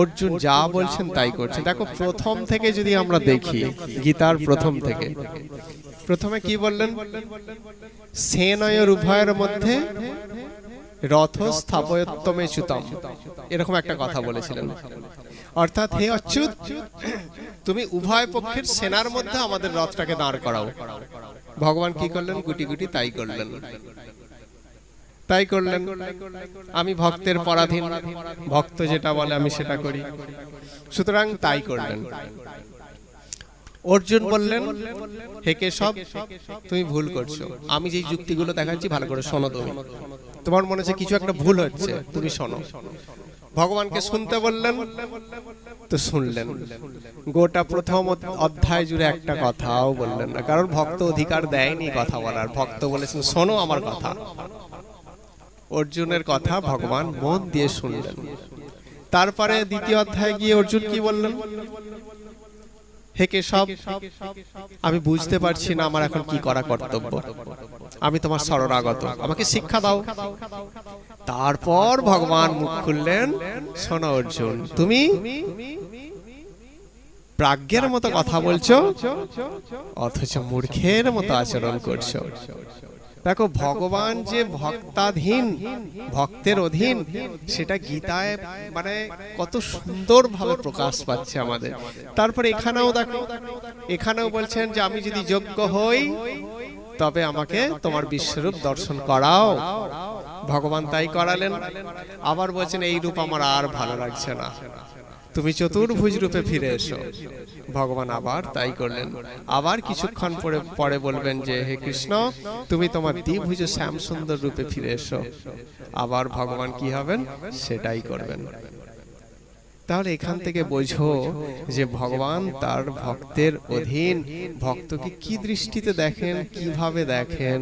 অর্জুন যা বলছেন তাই করছে। দেখো প্রথম থেকে যদি আমরা দেখি গীতার প্রথম থেকে প্রথমে কি বললেন? সেনয়ের উভয়ের মধ্যে রথ স্থাপয়ত্তমে চ্যুতম এরকম একটা কথা বলেছিলেন। অর্থাৎ হে অচ্যুত তুমি উভয় পক্ষের সেনার মধ্যে আমাদের রথটাকে দাঁড় করাও। ভগবান কি করলেন? গুটি গুটি তাই করলেন। তাই করলেন। আমি ভক্তের পরাধীন। ভক্ত যেটা বলে আমি সেটা করি। সুতরাং তাই করলেন। অর্জুন বললেন হে সব তুমি ভুল করছ। আমি যেই যুক্তিগুলো দেখাচ্ছি ভালো করে শোনো তুমি। তোমার মনে হচ্ছে কিছু একটা ভুল হচ্ছে তুমি শোনো। ভগবানকে শুনতে বললেন তো শুনলেন। গোটা প্রথম অধ্যায় জুড়ে একটা কথাও বললেন না। কারণ ভক্ত অধিকার দেয়নি কথা বলার। ভক্ত বলেছেন শোনো আমার কথা। অর্জুনের কথা ভগবান মন দিয়ে শুনলেন। তারপরে দ্বিতীয় অধ্যায়ে গিয়ে অর্জুন কি বললেন? হে কেশব আমি বুঝতে পারছি না আমার এখন কি করা কর্তব্য। আমি তোমার শরণাগত। আমাকে শিক্ষা দাও। তারপর ভগবান মুখ খুললেন। শোনো অর্জুন তুমি প্রাজ্ঞের মতো কথা বলছো অথচ মূর্খের মতো আচরণ করছ। দেখো ভগবান যে ভক্তাধীন ভক্তের অধীন সেটা গীতায় মানে কত সুন্দর ভাবে প্রকাশ পাচ্ছে আমাদের। তারপরে এখানেও দেখো এখানেও বলছেন যে আমি যদি যোগ্য হই তবে আমাকে তোমার বিশ্বরূপ দর্শন করাও। ভগবান তাই করালেন। আবার বলছেন এই রূপ আমার আর ভালো লাগছে না। তুমি চতুর্ভুজ রূপে ফিরে এসো। ভগবান আবার তাই করলেন। আবার কিছুক্ষণ পরে পরে বলবেন যে হে কৃষ্ণ তুমি তোমার দ্বিভুজ শ্যাম সুন্দর রূপে ফিরে এসো। আবার ভগবান কি হবেন? সেটাই করবেন। তাহলে এখান থেকে বোঝো যে ভগবান তার ভক্তের অধীন। ভক্তকে কি দৃষ্টিতে দেখেন কীভাবে দেখেন?